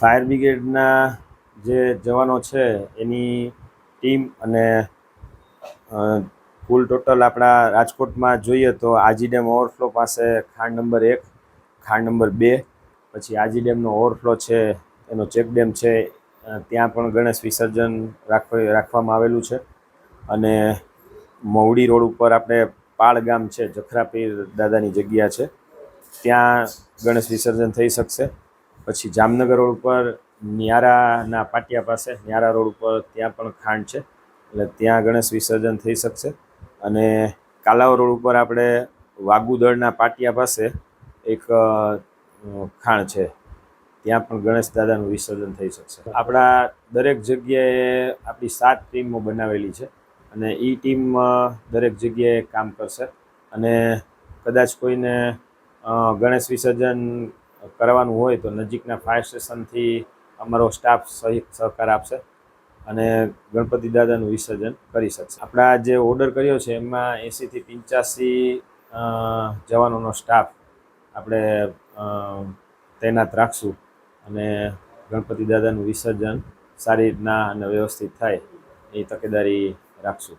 Fire બ્રિગેડના જે જવાનો છે, એની ટીમ અને કુલ ટોટલ આપણા રાજકોટમાં જોઈએ તો આજી ડેમ ઓવરફ્લો પાસે ખાંડ નંબર એક, ખાંડ નંબર બે, પછી આજી ડેમનો ઓવરફ્લો છે, એનો ચેક ડેમ છે ત્યાં પણ ગણેશ વિસર્જન રાખ રાખવામાં આવેલું છે. અને મવડી રોડ ઉપર આપણે પાળ ગામ છે, જખરાપીર દાદાની જગ્યા છે, ત્યાં ગણેશ વિસર્જન થઈ શકશે. પછી જામનગર રોડ ઉપર ન્યારાના પાટિયા પાસે, ન્યારા રોડ ઉપર ત્યાં પણ ખાંડ છે. એટલે ત્યાં ગણેશ વિસર્જન થઈ શકશે. અને કાલાવ રોડ ઉપર આપણે વાગુદળના પાટિયા પાસે એક ખાણ છે. ત્યાં પણ ગણેશ દાદાનું વિસર્જન થઈ શકશે. આપણા દરેક જગ્યાએ આપણી સાત ટીમો બનાવેલી છે અને એ ટીમ દરેક જગ્યાએ કામ કરશે. અને કદાચ કોઈને ગણેશ વિસર્જન કરવાનું હોય તો નજીકના ફાયર સ્ટેશનથી અમારો સ્ટાફ સહિત સહકાર આપશે અને ગણપતિ દાદાનું વિસર્જન કરી શકશે. આપણા જે ઓર્ડર કર્યો છે એમાં એંસીથી પંચ્યાસી જવાનોનો સ્ટાફ આપણે તૈનાત રાખશું અને ગણપતિ દાદાનું વિસર્જન સારી રીતના અને વ્યવસ્થિત થાય એ તકેદારી રાખશું.